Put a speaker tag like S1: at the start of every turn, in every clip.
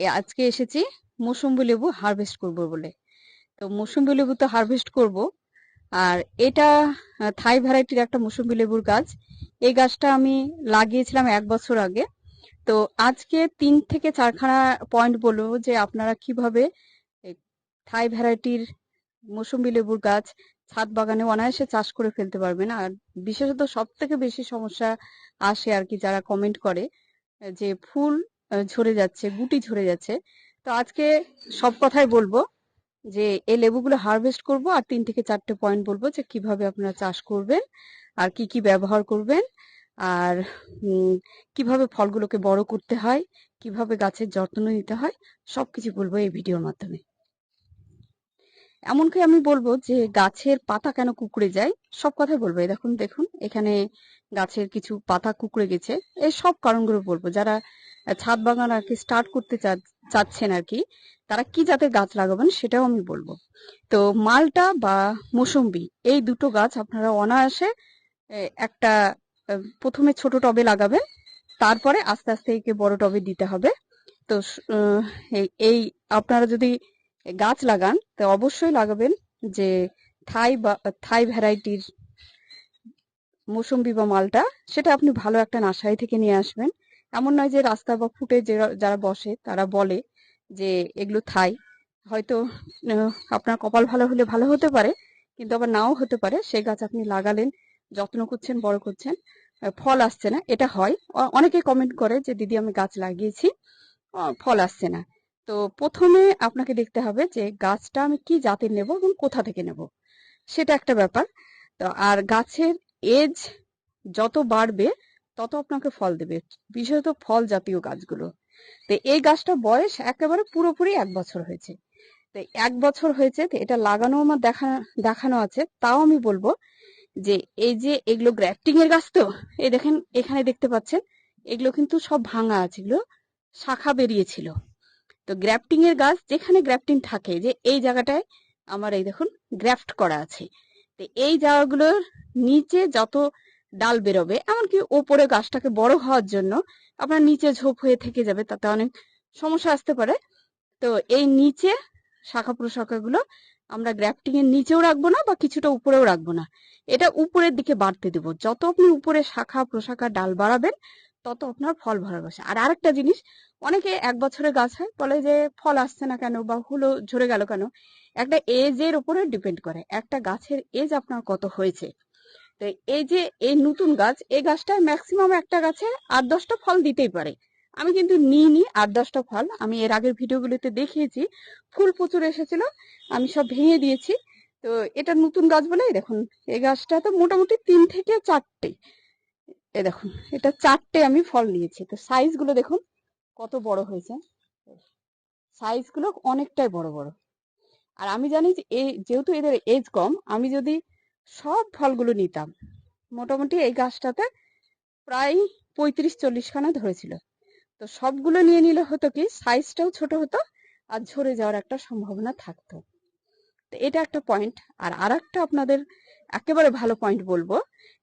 S1: আজকে এসেছি মৌসুম্বি লেবু হারভেস্ট করব বলে। তো মৌসুম্বি লেবু তো হারভেস্ট করব। আর এটা থাই ভ্যারাইটির একটা মৌসুম্বি লেবুর গাছ। এই গাছটা আমি লাগিয়েছিলাম এক বছর আগে। তো আজকে তিন থেকে চারখানা পয়েন্ট বলব যে আপনারা কীভাবে থাই ভ্যারাইটির মৌসুম্বি লেবুর গাছ ছাদ বাগানে অনায়াসে চাষ করে ফেলতে পারবেন। আর বিশেষত সব থেকে বেশি সমস্যা আসে আর কি যারা কমেন্ট করে, যে ফুল ঝরে যাচ্ছে, গুটি ঝরে যাচ্ছে। তো আজকে সব কথাই বলব যে, এই লেবুগুলো হারভেস্ট করব আর তিন থেকে চারটে পয়েন্ট বলব যে, কীভাবে আপনারা চাষ করবেন, আর কি কি ব্যবহার করবেন, আর কীভাবে ফলগুলোকে বড় করতে হয়, কীভাবে গাছের যত্ন নিতে হয়, সবকিছু বলব এই ভিডিওর মাধ্যমে। এমনকি আমি বলব যে, গাছের পাতা কেন কুকড়ে যায়, সব কথাই বলব। দেখুন দেখুন, এখানে গাছের কিছু পাতা কুকড়ে গেছে। এই সব কারণগুলো বলব। যারা ছাদ বাগান আর কি স্টার্ট করতে চাচ্ছেন আর কি, তারা কি জাতের গাছ লাগাবেন সেটাও আমি বলব। তো মালটা বা মৌসুম্বি, এই দুটো গাছ আপনারা অনায়াসে একটা প্রথমে ছোট টবে লাগাবেন তারপরে আস্তে আস্তে একে বড় টবে দিতে হবে। তো এই, আপনারা যদি গাছ লাগান, তো অবশ্যই লাগাবেন যে থাই বা, থাই ভ্যারাইটির মৌসুম্বি বা মালটা, সেটা আপনি ভালো একটা নার্সারি থেকে নিয়ে আসবেন। এমন নয় যে রাস্তা বা ফুটে যারা বসে, তারা বলে যে এগুলো থাই। হয়তো আপনার কপাল ভালো হলে ভালো হতে পারে, কিন্তু আবার নাও হতে পারে। সেই গাছ আপনি লাগালেন, যত্ন করছেন, বড় করছেন ফল আসছে না। এটা হয়। অনেকে কমেন্ট করে যে, দিদি, আমি গাছ লাগিয়েছি। ফল আসছে না। তো প্রথমে আপনাকে দেখতে হবে যে, গাছটা আমি কি জাতের নেব এবং কোথা থেকে নেব? সেটা একটা ব্যাপার। তো আর গাছের এজ যত বাড়বে তত আপনাকে ফল দেবে। বিশেষত ফল জাতীয় গাছগুলো। তো এই গাছটা বয়স একেবারে পুরোপুরি এক বছর হয়েছে। তো এক বছর হয়েছে এটা লাগানো আমার দেখা, দেখানো আছে। তাও আমি বলব যে এই যে এগুলো গ্রাফটিং এর গাছ তো এই দেখেন, এখানে দেখতে পাচ্ছেন, এগুলো কিন্তু সব ভাঙা আছে, এগুলো শাখা বেরিয়েছিল তো গ্রাফটিং এর গাছ যেখানে গ্রাফটিং থাকে, যে এই জায়গাটায় আমার এই দেখুন গ্রাফট করা আছে। তো এই জায়গাগুলোর নিচে যত ডাল বেরোবে। এমনকি ওপরে গাছটাকে বড় হওয়ার জন্য আপনার নিচে ঝোপ হয়ে থেকে যাবে, তাতে অনেক সমস্যা আসতে পারে। তো এই নিচে শাখা প্রশাখাগুলো আমরা গ্রাফটিং এর নিচেও রাখব না বা কিছুটা উপরেও রাখব না। এটা উপরের দিকে বাড়তে দেব। যত আপনি উপরে শাখা, প্রশাখা, ডাল বাড়াবেন, তত আপনার ফল ভরা বসে আর আরেকটা জিনিস, অনেকে এক বছরের গাছ হয়, বলে যে ফল আসছে না কেন বা হলো ঝরে গেল কেন? একটা এজের উপরে ডিপেন্ড করে। একটা গাছের এজ আপনার কত হয়েছে? তো এই যে এই নতুন গাছ, এই গাছটায় ম্যাক্সিমাম একটা গাছে আট দশটা ফল দিতেই পারে। আমি কিন্তু নিইনি আট দশটা ফল। আমি এর আগের ভিডিওগুলোতে দেখিয়েছি। ফুল প্রচুর এসেছিল, আমি সব ভেঙে দিয়েছি। তো এটা নতুন গাছ বলে দেখুন, এই গাছটা তো মোটামুটি তিন থেকে চারটে। এ দেখুন, এটা চারটে আমি ফল নিয়েছি। তো সাইজগুলো দেখুন, কত বড় হয়েছে। সাইজগুলো অনেকটাই বড় বড়। আর আমি জানি যে এই যেহেতু এদের এজ কম, আমি যদি সব ফলগুলো নিতাম। মোটামুটি এই গাছটাতে প্রায় পঁয়ত্রিশ চল্লিশ খানা ধরেছিল। তো সবগুলো নিয়ে নিলে হতো কি সাইজটাও ছোট হতো আর ঝরে যাওয়ার একটা সম্ভাবনা থাকতো। তো এটা একটা পয়েন্ট আর আর একটা আপনাদের একেবারে ভালো পয়েন্ট বলব,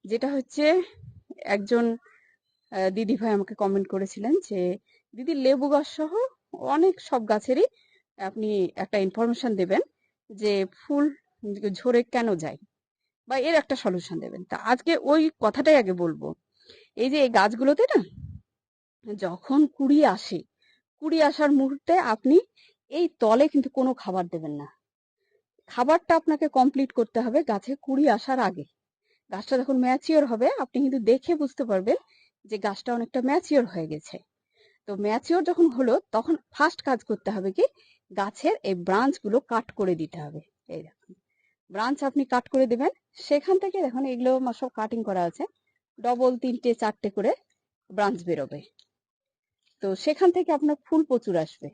S1: যেটা হচ্ছে একজন দিদি ভাই আমাকে কমেন্ট করেছিলেন যে, দিদি, লেবু গাছ সহ অনেক সব গাছেরই আপনি একটা ইনফরমেশন দেবেন যে ফুল ঝরে কেন যায়? বা এর একটা সলিউশন দেবেন। তা আজকে ওই কথাটাই আগে বলব। এই যে এই গাছগুলোতে না, যখন কুড়ি আসে, কুড়ি আসার মুহূর্তে আপনি এই তলে কিন্তু কোনো খাবার দেবেন না। খাবারটা আপনাকে কমপ্লিট করতে হবে গাছে কুড়ি আসার আগে। গাছটা যখন ম্যাচিওর হবে, আপনি কিন্তু দেখে বুঝতে পারবেন যে গাছটা অনেকটা ম্যাচিওর হয়ে গেছে। তো ম্যাচিওর যখন হলো, তখন ফার্স্ট কাজ করতে হবে কি? গাছের এই ব্রাঞ্চগুলো কাট করে দিতে হবে। এই দেখুন। ব্রাঞ্চ আপনি কাট করে দেবেন। সেখান থেকে দেখুন এগুলো সব কাটিং করা আছে। ডবল তিনটে, চারটে করে ব্রাঞ্চ বেরোবে। তো সেখান থেকে আপনার ফুল প্রচুর আসবে।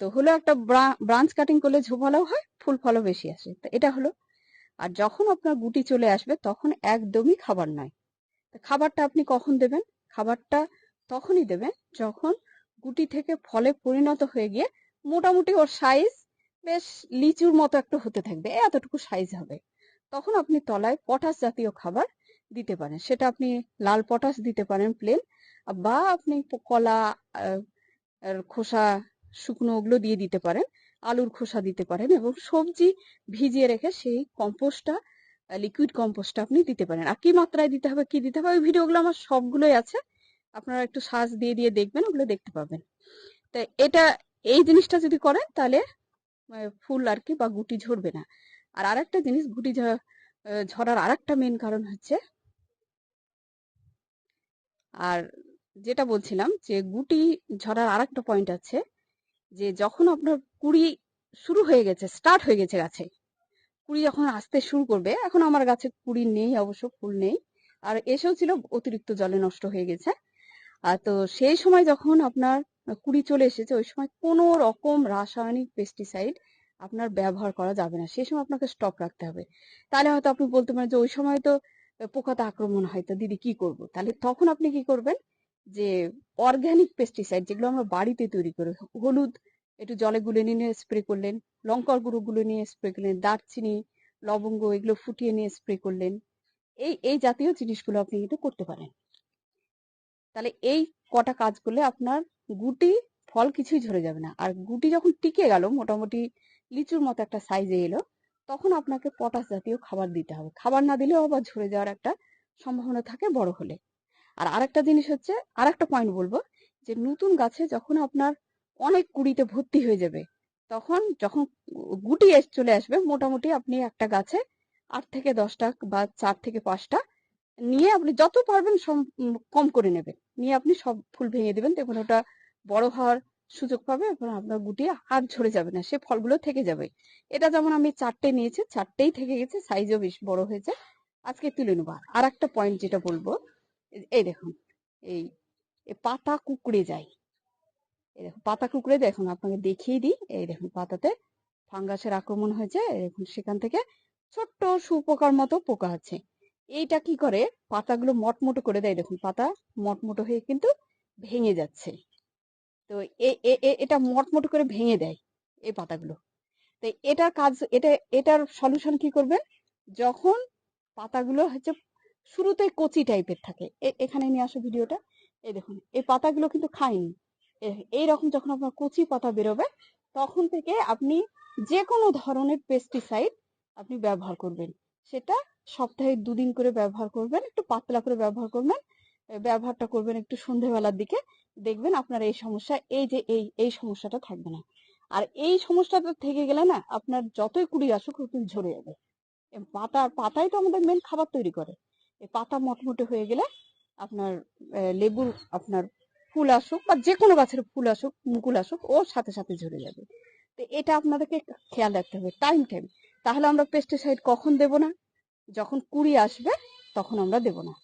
S1: তো হলো একটা ব্রাঞ্চ কাটিং করলে ঝোপালাও হয়, ফুল ফলও বেশি আসে। তো এটা হলো। আর যখন আপনার গুটি চলে আসবে, তখন একদমই খাবার নয়। খাবারটা আপনি কখন দেবেন? খাবারটা তখনই দেবেন যখন গুটি থেকে ফলে পরিণত হয়ে গিয়ে মোটামুটি ওর সাইজ বেশ লিচুর মতো একটু হতে থাকবে এতটুকু সাইজ হবে। তখন আপনি তলায় পটাশ জাতীয় খাবার দিতে পারেন। সেটা আপনি লাল পটাশ দিতে পারেন প্লেন বা আপনি কলা খোসা, শুকনো ওগুলো দিয়ে দিতে পারেন। আলুর খোসা দিতে পারেন এবং সবজি ভিজিয়ে রেখে সেই কম্পোস্টটা লিকুইড কম্পোস্টটা আপনি দিতে পারেন। আর কি মাত্রায় দিতে হবে, কি দিতে হবে, ওই ভিডিওগুলো আমার সবগুলোই আছে। আপনারা একটু সার্চ দিয়ে দিয়ে দেখবেন, ওগুলো দেখতে পাবেন। তো এটা, এই জিনিসটা যদি করেন তাহলে ফুল আর কি বা গুটি ঝরবে না। আর আরেকটা জিনিস, গুটি ঝরার আরেকটা মেন কারণ হচ্ছে আর যেটা বলছিলাম যে গুটি ঝরার আরেকটা পয়েন্ট আছে যে যখন আপনার কুড়ি শুরু হয়ে গেছে স্টার্ট হয়ে গেছে গাছে, কুড়ি যখন আসতে শুরু করবে, এখন আমার গাছে কুড়ি নেই, অবশ্য ফুল নেই। আর এসেও ছিল অতিরিক্ত জলে নষ্ট হয়ে গেছে। আর তো সেই সময় যখন আপনার কুড়ি চলে এসেছে, ওই সময় কোনো রকম রাসায়নিক পেস্টিসাইড আপনার ব্যবহার করা যাবে না। সেই সময় আপনাকে স্টপ রাখতে হবে। তাহলে হয়তো আপনি বলতে পারেন যে, ওই সময় তো পোকাতে আক্রমণ হয়, তো দিদি কি করব? তাহলে তখন আপনি কি করবেন? যে অর্গানিক পেস্টিসাইড যেগুলো আমরা বাড়িতে তৈরি করি, হলুদ একটু জলে গুলে নিয়ে স্প্রে করলেন, লঙ্কার গুঁড়ো গুলো নিয়ে স্প্রে করলেন, দারচিনি, লবঙ্গ এগুলো ফুটিয়ে নিয়ে স্প্রে করলেন, এই এই জাতীয় জিনিসগুলো আপনি কিন্তু করতে পারেন। তাহলে এই কটা কাজ করলে আপনার গুটি ফল কিছুই ঝরে যাবে না। আর গুটি যখন টিকে গেল, মোটামুটি লিচুর মতো একটা সাইজে এলো, তখন আপনাকে পটাশ জাতীয় খাবার দিতে হবে। খাবার না দিলেও আবার ঝরে যাওয়ার একটা সম্ভাবনা থাকে বড় হলে। আর আরেকটা জিনিস হচ্ছে আর একটা পয়েন্ট বলব, যে নতুন গাছে যখন আপনার অনেক কুড়িতে ভর্তি হয়ে যাবে, তখন যখন গুটি চলে আসবে, মোটামুটি আপনি একটা গাছে আট থেকে দশটা বা চার থেকে পাঁচটা নিয়ে আপনি যত পারবেন কম করে নেবেন। নিয়ে আপনি সব ফুল ভেঙে দেবেন, দেখুন ওটা বড় হওয়ার সুযোগ পাবে এবং আপনার গুটি আর ঝরে যাবে না, সে ফলগুলো থেকে যাবে। এটা যেমন আমি চারটে নিয়েছি, চারটেই থেকে গেছে সাইজও বেশ বড় হয়েছে। আজকে তুলে নেব। আর একটা পয়েন্ট যেটা বলব, এই- দেখুন, এই পাতা কুকড়ে যায়। এই দেখুন, পাতা কুকড়ে, দেখুন, আপনাকে দেখিয়ে দিই। এই দেখুন, পাতাতে ফাঙ্গাসের আক্রমণ হয়েছে। দেখুন, সেখান থেকে ছোট্ট সুপোকার মতো পোকা আছে। এইটা কি করে? পাতাগুলো মটমটো করে দেয়। দেখুন, পাতা মটমটো হয়ে কিন্তু ভেঙে যাচ্ছে। তো এটা মটমটো করে ভেঙে দেয় এই পাতাগুলো। তো এটার কাজ, এটা, এটার সলিউশন কি করবেন যখন পাতাগুলো হচ্ছে শুরুতেই কচি টাইপের থাকে এখানে নিয়ে আসো ভিডিওটা। এই দেখুন, এই পাতাগুলো কিন্তু খায়নি। এইরকম যখন আপনার কচি পাতা বেরোবে, তখন থেকে আপনি যে কোনো ধরনের পেস্টিসাইড আপনি ব্যবহার করবেন। সেটা সপ্তাহে দুদিন করে ব্যবহার করবেন, একটু পাতলা করে ব্যবহার করবেন ব্যবহারটা করবেন একটু সন্ধেবেলার দিকে, দেখবেন আপনার এই সমস্যা, এই যে এই এই সমস্যাটা থাকবে না। আর এই সমস্যাটা থেকে গেলে না, আপনার যতই কুড়ি আসুক কিন্তু ঝরে যাবে। পাতা, পাতাই তো আমাদের মেন খাবার তৈরি করে। এই পাতা মটমটে হয়ে গেলে আপনার লেবুর আপনার ফুল আসুক বা যে কোনো গাছের ফুল আসুক, মুকুল আসুক, ও সাথে সাথে ঝরে যাবে। তো এটা আপনাদেরকে খেয়াল রাখতে হবে। টাইম টাইম তাহলে আমরা পেস্টিসাইড কখন দেব না? যখন কুড়ি আসবে, তখন আমরা দেব না।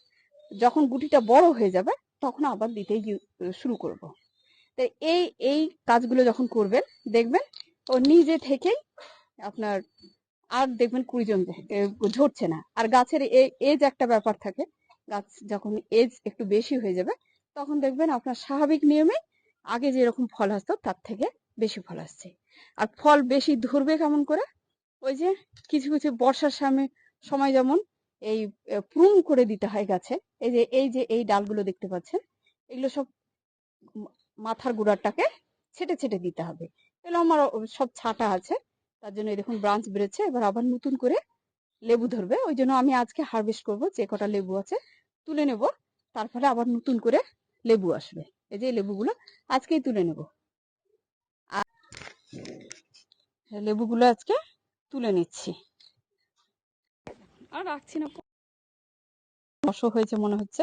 S1: যখন গুটিটা বড় হয়ে যাবে, তখন আবার দিতে শুরু করব। তো এই এই কাজগুলো যখন করবেন, দেখবেন ও নিজে থেকেই আপনার আর দেখবেন কুড়ি জন ঝরছে না। আর গাছের এজ একটা ব্যাপার থাকে, গাছ যখন এজ একটু বেশি হয়ে যাবে, তখন দেখবেন আপনার স্বাভাবিক নিয়মে আগে যেরকম ফল আসতো, তার থেকে বেশি ফল আসছে। আর ফল বেশি ধরবে কেমন করে? ওই যে কিছু কিছু বর্ষার সামনে সময় যেমন এই প্রুম করে দিতে হয় গাছে। এই যে এই যে, এই ডালগুলো দেখতে পাচ্ছেন, এগুলো সব মাথার গুঁড়াটাকে ছেটে ছেটে দিতে হবে। এগুলো আমার সব ছাটা আছে, তার জন্য দেখুন ব্রাঞ্চ বেড়েছে, এবার আবার নতুন করে লেবু ধরবে। ওই জন্য আমি আজকে হারভেস্ট করব, যে কটা লেবু আছে, তুলে নেব, তার ফলে আবার নতুন করে লেবু আসবে। এই যে লেবুগুলো আজকেই তুলে নেব। লেবুগুলো আজকে তুলে নিচ্ছি। রাখছি না। রস হয়েছে মনে হচ্ছে।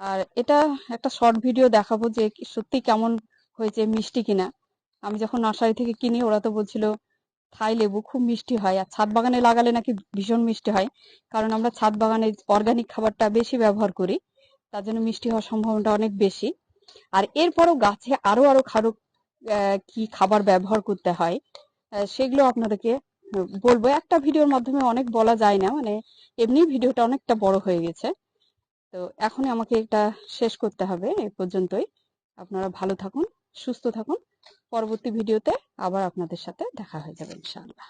S1: আর এটা একটা শর্ট ভিডিও দেখাবো যে সত্যি কেমন হয়েছে, মিষ্টি কিনা। আমি যখন নার্সারি থেকে কিনি, ওরা তো বলছিল, থাই লেবু, খুব মিষ্টি হয়। আর ছাদ বাগানে লাগালে নাকি ভীষণ মিষ্টি হয়। কারণ আমরা ছাদ বাগানে অর্গানিক খাবারটা বেশি ব্যবহার করি। তার জন্য মিষ্টি হওয়ার সম্ভাবনাটা অনেক বেশি। আর এরপরও গাছে আরও আরও খারো কি খাবার ব্যবহার করতে হয় সেগুলো আপনাদেরকে বলব, একটা ভিডিওর মাধ্যমে অনেক বলা যায় না মানে এমনি ভিডিওটা অনেকটা বড় হয়ে গেছে। তো এখনই আমাকে এটা শেষ করতে হবে, এ পর্যন্তই। আপনারা ভালো থাকুন, সুস্থ থাকুন। পরবর্তী ভিডিওতে আবার আপনাদের সাথে দেখা হয়ে যাবে, ইনশাআল্লাহ।